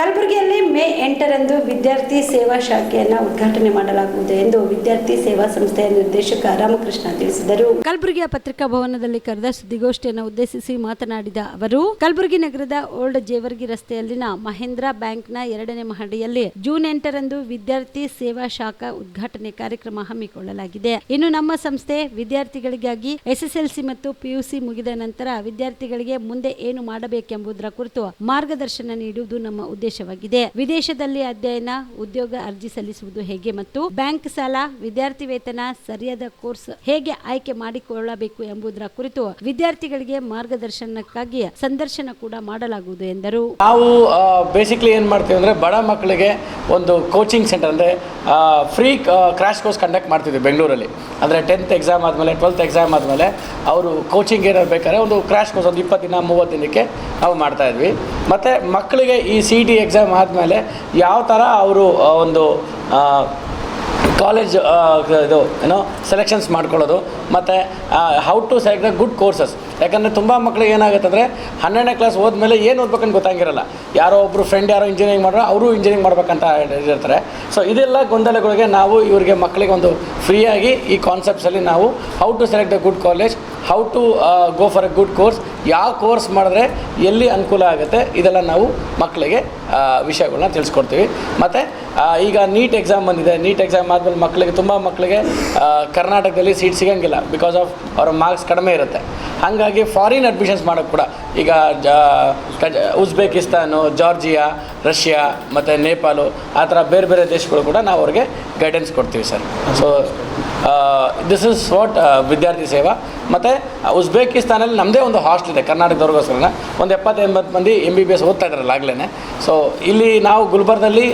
ಕಲಬುರಗಿಯಲ್ಲಿ ಮೇ ಎಂಟರಂದು ವಿದ್ಯಾರ್ಥಿ ಸೇವಾ ಶಾಖೆಯನ್ನು ಉದ್ಘಾಟನೆ ಮಾಡಲಾಗುವುದು ಎಂದು ವಿದ್ಯಾರ್ಥಿ ಸೇವಾ ಸಂಸ್ಥೆಯ ನಿರ್ದೇಶಕ ರಾಮಕೃಷ್ಣ ತಿಳಿಸಿದರು. ಕಲಬುರಗಿಯ ಪತ್ರಿಕಾ ಭವನದಲ್ಲಿ ಕರೆದ ಸುದ್ದಿಗೋಷ್ಠಿಯನ್ನು ಉದ್ದೇಶಿಸಿ ಮಾತನಾಡಿದ ಅವರು, ಕಲಬುರಗಿ ನಗರದ ಓಲ್ಡ್ ಜೇವರ್ಗಿ ರಸ್ತೆಯಲ್ಲಿನ ಮಹೇಂದ್ರ ಬ್ಯಾಂಕ್ನ ಎರಡನೇ ಮಹಡಿಯಲ್ಲಿ ಜೂನ್ ಎಂಟರಂದು ವಿದ್ಯಾರ್ಥಿ ಸೇವಾ ಶಾಖಾ ಉದ್ಘಾಟನೆ ಕಾರ್ಯಕ್ರಮ ಹಮ್ಮಿಕೊಳ್ಳಲಾಗಿದೆ. ಇನ್ನು ನಮ್ಮ ಸಂಸ್ಥೆ ವಿದ್ಯಾರ್ಥಿಗಳಿಗಾಗಿ ಎಸ್ಎಸ್ಎಲ್ಸಿ ಮತ್ತು ಪಿಯುಸಿ ಮುಗಿದ ನಂತರ ವಿದ್ಯಾರ್ಥಿಗಳಿಗೆ ಮುಂದೆ ಏನು ಮಾಡಬೇಕೆಂಬುದರ ಕುರಿತು ಮಾರ್ಗದರ್ಶನ ನೀಡುವುದು ನಮ್ಮ ಉದ್ದೇಶವಾಗಿದೆ. ವಿದೇಶದಲ್ಲಿ ಅಧ್ಯಯನ, ಉದ್ಯೋಗ ಅರ್ಜಿ ಸಲ್ಲಿಸುವುದು ಹೇಗೆ ಮತ್ತು ಬ್ಯಾಂಕ್ ಸಾಲ, ವಿದ್ಯಾರ್ಥಿ ವೇತನ ಸರಿಯಾದ ಕೋರ್ಸ್ ಹೇಗೆ ಆಯ್ಕೆ ಮಾಡಿಕೊಳ್ಳಬೇಕು ಎಂಬುದರ ಕುರಿತು ವಿದ್ಯಾರ್ಥಿಗಳಿಗೆ ಮಾರ್ಗದರ್ಶನಕ್ಕಾಗಿ ಸಂದರ್ಶನ ಕೂಡ ಮಾಡಲಾಗುವುದು ಎಂದರು. ನಾವು ಬೇಸಿಕ್ಲಿ ಏನ್ ಮಾಡ್ತೀವಿ ಅಂದ್ರೆ ಬಡ ಮಕ್ಕಳಿಗೆ ಒಂದು ಕೋಚಿಂಗ್ ಸೆಂಟರ್ ಅಂದ್ರೆ ಫ್ರೀ ಕ್ರಾಶ್ ಕೋರ್ಸ್ ಕಂಡಕ್ಟ್ ಮಾಡ್ತಿದ್ವಿ ಬೆಂಗಳೂರಲ್ಲಿ. ಅಂದ್ರೆ ಟೆಂತ್ ಎಕ್ಸಾಮ್ ಆದ್ಮೇಲೆ ಟ್ವೆಲ್ತ್ ಎಕ್ಸಾಮ್ ಆದ್ಮೇಲೆ ಅವರು ಕೋಚಿಂಗ್ ಏನಾದ್ರು ಬೇಕಾದ್ರೆ ಒಂದು ಕ್ರಾಶ್ ಕೋರ್ಸ್ ಒಂದು ಇಪ್ಪತ್ತು ದಿನ, ಮೂವತ್ತು ದಿನಕ್ಕೆ ನಾವು ಮಾಡ್ತಾಯಿದ್ವಿ ಮತ್ತೆ ಮಕ್ಕಳಿಗೆ ಈ ಸಿ ಟಿ ಎಕ್ಸಾಮ್ ಆದಮೇಲೆ ಯಾವ ಥರ ಅವರು ಒಂದು ಕಾಲೇಜ್ ಇದು, ಏನೋ ಸೆಲೆಕ್ಷನ್ಸ್ ಮಾಡ್ಕೊಳ್ಳೋದು, ಮತ್ತು how to select the good courses ಯಾಕಂದರೆ ತುಂಬ ಮಕ್ಳಿಗೆ ಏನಾಗುತ್ತೆ ಅಂದರೆ ಹನ್ನೆರಡನೇ ಕ್ಲಾಸ್ ಹೋದ್ಮೇಲೆ ಏನು ಓದ್ಬೇಕಂತ ಗೊತ್ತಾಗಿರಲ್ಲ. ಯಾರೋ ಒಬ್ಬರು ಫ್ರೆಂಡ್ ಯಾರೋ ಇಂಜಿನಿಯರಿಂಗ್ ಮಾಡೋ ಅವರು ಇಂಜಿನಿಯರಿಂಗ್ ಮಾಡ್ಬೇಕಂತ ಇರ್ತಾರೆ ಸೊ ಇದೆಲ್ಲ ಗೊಂದಲಗಳಿಗೆ ನಾವು ಇವರಿಗೆ ಮಕ್ಕಳಿಗೆ ಒಂದು ಫ್ರೀಯಾಗಿ ಈ ಕಾನ್ಸೆಪ್ಟ್ಸಲ್ಲಿ ನಾವು how to select the good college how to go for a good course ಯಾವ ಕೋರ್ಸ್ ಮಾಡಿದ್ರೆ ಎಲ್ಲಿ ಅನುಕೂಲ ಆಗುತ್ತೆ, ಇದೆಲ್ಲ ನಾವು ಮಕ್ಕಳಿಗೆ ವಿಷಯಗಳನ್ನ ತಿಳಿಸ್ಕೊಡ್ತೀವಿ. ಮತ್ತು ಈಗ ನೀಟ್ ಎಕ್ಸಾಮ್ ಬಂದಿದೆ. ನೀಟ್ ಎಕ್ಸಾಮ್ ಆದಮೇಲೆ ಮಕ್ಕಳಿಗೆ, ತುಂಬ ಮಕ್ಕಳಿಗೆ ಕರ್ನಾಟಕದಲ್ಲಿ ಸೀಟ್ ಸಿಗೋಂಗಿಲ್ಲ ಬಿಕಾಸ್ ಆಫ್ ಅವರ ಮಾರ್ಕ್ಸ್ ಕಡಿಮೆ ಇರುತ್ತೆ. ಹಾಗಾಗಿ ಫಾರಿನ್ ಅಡ್ಮಿಷನ್ಸ್ ಮಾಡೋಕ್ಕೆ ಕೂಡ, ಈಗ ಉಜ್ಬೇಕಿಸ್ತಾನು, ಜಾರ್ಜಿಯಾ, ರಷ್ಯಾ, ಮತ್ತು ನೇಪಾಲು ಆ ಥರ ಬೇರೆ ಬೇರೆ ದೇಶಗಳು ಕೂಡ ನಾವು ಅವ್ರಿಗೆ ಗೈಡೆನ್ಸ್ ಕೊಡ್ತೀವಿ sir. So this is what Vidyarthi Seva. ಮತ್ತು ಉಜ್ಬೇಕಿಸ್ತಾನಲ್ಲಿ ನಮ್ಮದೇ ಒಂದು ಹಾಸ್ಟೆಲ್ ಇದೆ ಕರ್ನಾಟಕದವ್ರಿಗೋಸ್ಕರ ಒಂದು ಎಪ್ಪತ್ತು ಎಂಬತ್ತು ಮಂದಿ ಎಂ ಬಿ ಬಿ ಎಸ್ ಓದ್ತಾ ಇದ್ದಾರಲ್ಲ ಆಗಲೇ ಸೊ ಇಲ್ಲಿ ನಾವು ಗುಲ್ಬರ್ಗದಲ್ಲಿ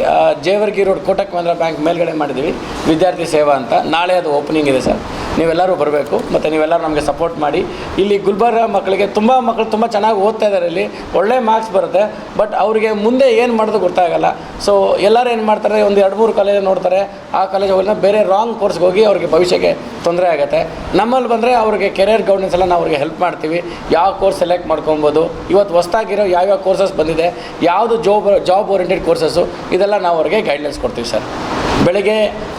ಜೇವರ್ಗಿ ರೋಡ್, ಕೋಟಕ್ ಮಹಿಂದ್ರ ಬ್ಯಾಂಕ್ ಮೇಲ್ಗಡೆ ಮಾಡಿದ್ದೀವಿ, ವಿದ್ಯಾರ್ಥಿ ಸೇವಾ ಅಂತ. ನಾಳೆ ಅದು ಓಪನಿಂಗ್ ಇದೆ ಸರ್ ನೀವೆಲ್ಲರೂ ಬರಬೇಕು, ಮತ್ತು ನೀವೆಲ್ಲರೂ ನಮಗೆ ಸಪೋರ್ಟ್ ಮಾಡಿ. ಇಲ್ಲಿ ಗುಲ್ಬರ್ಗ ಮಕ್ಕಳಿಗೆ ತುಂಬ ಮಕ್ಕಳು ತುಂಬ ಚೆನ್ನಾಗಿ ಓದ್ತಾ ಇದ್ದಾರೆ ಇಲ್ಲಿ. ಒಳ್ಳೆ ಮಾರ್ಕ್ಸ್ ಬರುತ್ತೆ ಬಟ್ ಅವರಿಗೆ ಮುಂದೆ ಏನು ಮಾಡೋದು ಗೊತ್ತಾಗಲ್ಲ. ಸೊ ಎಲ್ಲರೂ ಏನು ಮಾಡ್ತಾರೆ, ಒಂದು ಎರಡು ಮೂರು ಕಾಲೇಜ್ ನೋಡ್ತಾರೆ, ಆ ಕಾಲೇಜ್ ಹೋಗಿ ಬೇರೆ ರಾಂಗ್ ಕೋರ್ಸ್ಗೆ ಹೋಗಿ ಅವ್ರಿಗೆ ಭವಿಷ್ಯಕ್ಕೆ ತೊಂದರೆ ಆಗುತ್ತೆ. ನಮ್ಮಲ್ಲಿ ಬಂದರೆ ಅವ್ರಿಗೆ ಕೆರಿಯರ್ ಗೈಡೆನ್ಸ್ ಎಲ್ಲ ನಾವು ಅವ್ರಿಗೆ ಹೆಲ್ಪ್ ಮಾಡ್ತೀವಿ. ಯಾವ ಕೋರ್ಸ್ ಸೆಲೆಕ್ಟ್ ಮಾಡ್ಕೊಬೋದು, ಇವತ್ತು ಹೊಸ್ದಾಗಿರೋ ಯಾವ್ಯಾವ ಕೋರ್ಸಸ್ ಬಂದಿದೆ, ಯಾವುದು ಜಾಬ್ ಜಾಬ್ ಓರಿಯೆಂಟೆಡ್ ಕೋರ್ಸಸ್ಸು ಇದೆಲ್ಲ ನಾವು ಅವ್ರಿಗೆ ಗೈಡ್ಲೈನ್ಸ್ ಕೊಡ್ತೀವಿ ಸರ್ ಬೆಳಗ್ಗೆ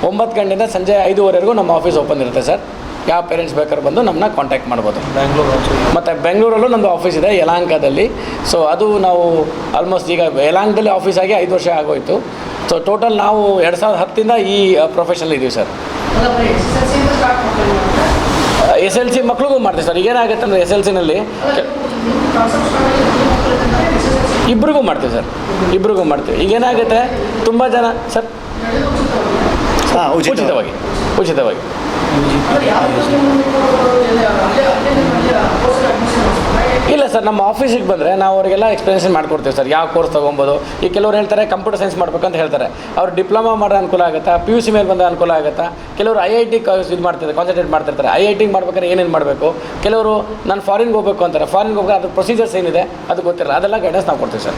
ಒಂಬತ್ತು ಗಂಟೆಯಿಂದ ಸಂಜೆ ಐದುವರೆಗೂ ನಮ್ಮ ಆಫೀಸ್ ಓಪನ್ ಇರುತ್ತೆ ಸರ್. ಯಾವ ಪೇರೆಂಟ್ಸ್ ಬೇಕಾದ್ರೆ ಬಂದು ನಮ್ಮನ್ನ ಕಾಂಟ್ಯಾಕ್ಟ್ ಮಾಡ್ಬೋದು. ಮತ್ತು ಬೆಂಗಳೂರಲ್ಲೂ ನಮ್ಮದು ಆಫೀಸ್ ಇದೆ ಯಲಾಂಕದಲ್ಲಿ ಸೊ ಅದು ನಾವು ಆಲ್ಮೋಸ್ಟ್ ಈಗ ಯಲಾಂಕದಲ್ಲಿ ಆಫೀಸ್ ಆಗಿ ಐದು ವರ್ಷ ಆಗೋಯಿತು. ಸೊ ಟೋಟಲ್ ನಾವು ಎರಡು ಸಾವಿರದ ಹತ್ತಿಂದ ಈ ಪ್ರೊಫೆಷನಲ್ಲಿ ಇದ್ದೀವಿ ಸರ್. ಎಸ್ ಎಲ್ ಸಿ ಮಕ್ಳಿಗೂ ಮಾಡ್ತೀವಿ ಸರ್. ಏನಾಗುತ್ತೆ ಅಂದರೆ ಎಸ್ ಎಲ್ ಸಿನಲ್ಲಿ ಇಬ್ರಿಗೂ ಮಾಡ್ತೀವಿ ಸರ್. ಇಬ್ರಿಗೂ ಮಾಡ್ತೀವಿ. ಈಗ ಏನಾಗುತ್ತೆ ತುಂಬ ಜನ ಸರ್ ಉಚಿತವಾಗಿ. ಉಚಿತವಾಗಿ ಇಲ್ಲ ಸರ್, ನಮ್ಮ ಆಫೀಸಿಗೆ ಬಂದರೆ ನಾವು ಅವರಿಗೆಲ್ಲ ಎಕ್ಸ್ಪ್ಲನೇಷನ್ ಮಾಡ್ಕೊಡ್ತೀವಿ ಸರ್. ಯಾವ ಕೋರ್ಸ್ ತೊಗೊಬೋದು? ಈಗ ಕೆಲವರು ಹೇಳ್ತಾರೆ ಕಂಪ್ಯೂಟರ್ ಸೈನ್ಸ್ ಮಾಡ್ಬೇಕಂತ ಹೇಳ್ತಾರೆ. ಅವ್ರು ಡಿಪ್ಲೊಮಾ ಮಾಡೋ ಅನುಕೂಲ ಆಗುತ್ತಾ? ಪಿ ಯು ಸಿ ಮೇಲೆ ಬಂದ ಅನುಕೂಲ ಆಗುತ್ತಾ? ಕೆಲವರು ಐ ಐ ಟಿ ಇದು ಮಾಡ್ತಿದ್ದಾರೆ ಕಾನ್ಸಂಟ್ರೇಟ್ ಮಾಡ್ತಿರ್ತಾರೆ. ಐ ಐ ಟಿ ಮಾಡ್ಬೇಕಾದ್ರೆ ಏನೇನು ಮಾಡಬೇಕು? ಕೆಲವರು, ನಾನು ಫಾರಿನ್ಗೆ ಹೋಗಬೇಕು ಅಂತಾರೆ. ಫಾರಿನ್ಗೆ ಹೋಗ್ಬೇಕು ಅದ್ರ ಪ್ರೊಸೀಜರ್ಸ್ ಏನಿದೆ, ಅದು ಗೊತ್ತಿರಲ್ಲ. ಅದೆಲ್ಲ ಗೈಡೆನ್ಸ್ ನಾವು ಕೊಡ್ತೀವಿ ಸರ್.